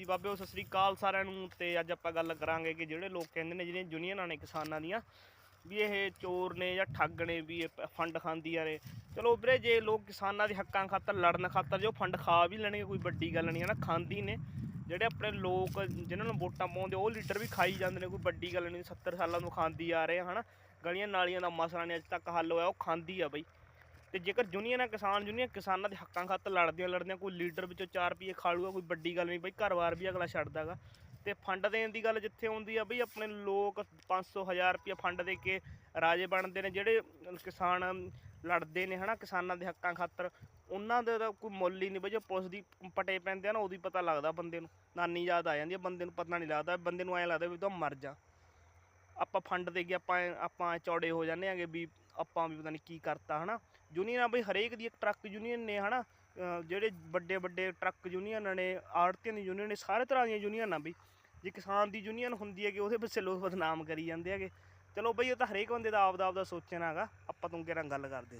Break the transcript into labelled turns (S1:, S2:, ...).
S1: ਜੀ ਬਾਬਿਓ ਸਤਿ ਸ੍ਰੀ ਅਕਾਲ ਸਾਰਿਆਂ ਨੂੰ। ਤੇ ਅੱਜ ਆਪਾਂ ਗੱਲ ਕਰਾਂਗੇ ਕਿ ਜਿਹੜੇ ਲੋਕ ਕਹਿੰਦੇ ਨੇ, ਜਿਹੜੀਆਂ ਯੂਨੀਅਨਾਂ ਨੇ ਕਿਸਾਨਾਂ ਦੀਆਂ, ਵੀ ਇਹ ਚੋਰ ਨੇ ਜਾਂ ਠੱਗ ਨੇ, ਵੀ ਇਹ ਪ- ਫੰਡ ਖਾਂਦੀਆਂ ਨੇ ਚਲੋ ਵੀਰੇ, ਜੇ ਲੋਕ ਕਿਸਾਨਾਂ ਦੇ ਹੱਕਾਂ ਖਾਤਰ, ਲੜਨ ਖਾਤਰ, ਜੋ ਫੰਡ ਖਾ ਵੀ ਲੈਣਗੇ, ਕੋਈ ਵੱਡੀ ਗੱਲ ਨਹੀਂ ਹੈ ਨਾ, ਖਾਂਦੀ ਨੇ। ਜਿਹੜੇ ਆਪਣੇ ਲੋਕ, ਜਿਨ੍ਹਾਂ ਨੂੰ ਵੋਟਾਂ ਪਾਉਂਦੇ, ਉਹ ਲੀਡਰ ਵੀ ਖਾਈ ਜਾਂਦੇ ਨੇ, ਕੋਈ ਵੱਡੀ ਗੱਲ ਨਹੀਂ 70 ਸਾਲਾਂ ਤੋਂ ਖਾਂਦੀ ਆ ਰਹੇ ਆ, ਹਨਾ। ਗਲੀਆਂ ਨਾਲੀਆਂ ਦਾ ਮਸਲਾ ਨਹੀਂ, ਅੱਜ ਤੱਕ ਹੱਲ ਹੋਇਆ, ਉਹ ਖਾਂਦੀ ਆ ਬਈ। ਤੇ ਜੇਕਰ ਯੂਨੀਅਨ ਆ ਕਿਸਾਨ ਯੂਨੀਅਨ ਕਿਸਾਨਾਂ ਦੇ ਹੱਕਾਂ ਖਾਤਰ ਲੜਦੀਆਂ ਲੜਦੀਆਂ ਕੋਈ ਲੀਡਰ ਵਿੱਚੋਂ 4 ਰੁਪਏ ਖਾ ਲੂਗਾ ਕੋਈ ਵੱਡੀ ਗੱਲ ਨਹੀਂ ਬਈ ਘਰ-ਬਾਰ ਵੀ ਅਗਲਾ ਛੱਡਦਾਗਾ। ਤੇ ਫੰਡ ਦੇਣ ਦੀ ਗੱਲ ਜਿੱਥੇ ਆਉਂਦੀ ਆ ਬਈ, ਆਪਣੇ ਲੋਕ 500 1000 ਰੁਪਏ ਫੰਡ ਦੇ ਕੇ ਰਾਜੇ ਬਣਦੇ ਨੇ, ਜਿਹੜੇ ਕਿਸਾਨ ਲੜਦੇ ਨੇ, ਹਨਾ, ਕਿਸਾਨਾਂ ਦੇ ਹੱਕਾਂ ਖਾਤਰ। ਉਹਨਾਂ ਦਾ ਤਾਂ ਕੋਈ ਮੁੱਲ ਹੀ ਨਹੀਂ ਬਈ, ਜੇ ਪੁਲਿਸ ਦੀ ਪਟੇ ਪੈਂਦੇ ਆ ਨਾ ਉਦੋਂ ਹੀ ਪਤਾ ਲੱਗਦਾ ਬੰਦੇ ਨੂੰ। ਨਾਨੀ ਯਾਦ ਆ ਜਾਂਦੀ ਆ, ਬੰਦੇ ਨੂੰ ਪਤਾ ਨਹੀਂ ਲੱਗਦਾ, ਬੰਦੇ ਨੂੰ ਐਂ ਲੱਗਦਾ ਵੀ ਤੂੰ ਮਰ ਜਾ। ਆਪਾਂ ਫੰਡ ਦੇ ਕੇ ਆਪਾਂ ਆਪਾਂ ਚੌੜੇ ਹੋ ਜਾਂਦੇ ਆਂਗੇ ਵੀ ਆਪਾਂ ਵੀ ਪਤਾ ਨਹੀਂ ਕੀ ਕਰਤਾ, ਹਨਾ। ਯੂਨੀਅਨ ਆ ਬਈ ਹਰੇਕ ਦੀ ਇੱਕ ਟਰੱਕ ਯੂਨੀਅਨ ਨੇ, ਹਨਾ। ਅਹ ਜਿਹੜੇ ਵੱਡੇ ਵੱਡੇ ਟਰੱਕ ਯੂਨੀਅਨ ਨੇ, ਆੜਤੀਆਂ ਦੀ ਯੂਨੀਅਨ ਨੇ, ਸਾਰੇ ਤਰ੍ਹਾਂ ਦੀਆਂ ਯੂਨੀਅਨ ਆ ਬਈ। ਜੇ ਕਿਸਾਨ ਦੀ ਯੂਨੀਅਨ ਹੁੰਦੀ ਹੈ ਕਿ ਉਹਦੇ ਪਿੱਛੇ ਲੋਕ ਬਦਨਾਮ ਕਰੀ ਜਾਂਦੇ ਹੈਗੇ। ਚਲੋ ਬਈ, ਇਹ ਤਾਂ ਹਰੇਕ ਬੰਦੇ ਦਾ ਆਪਦਾ ਆਪਦਾ ਸੋਚਣਾ ਹੈਗਾ। ਆਪਾਂ ਤੋਂ ਨਾਲ ਗੱਲ ਕਰਦੇ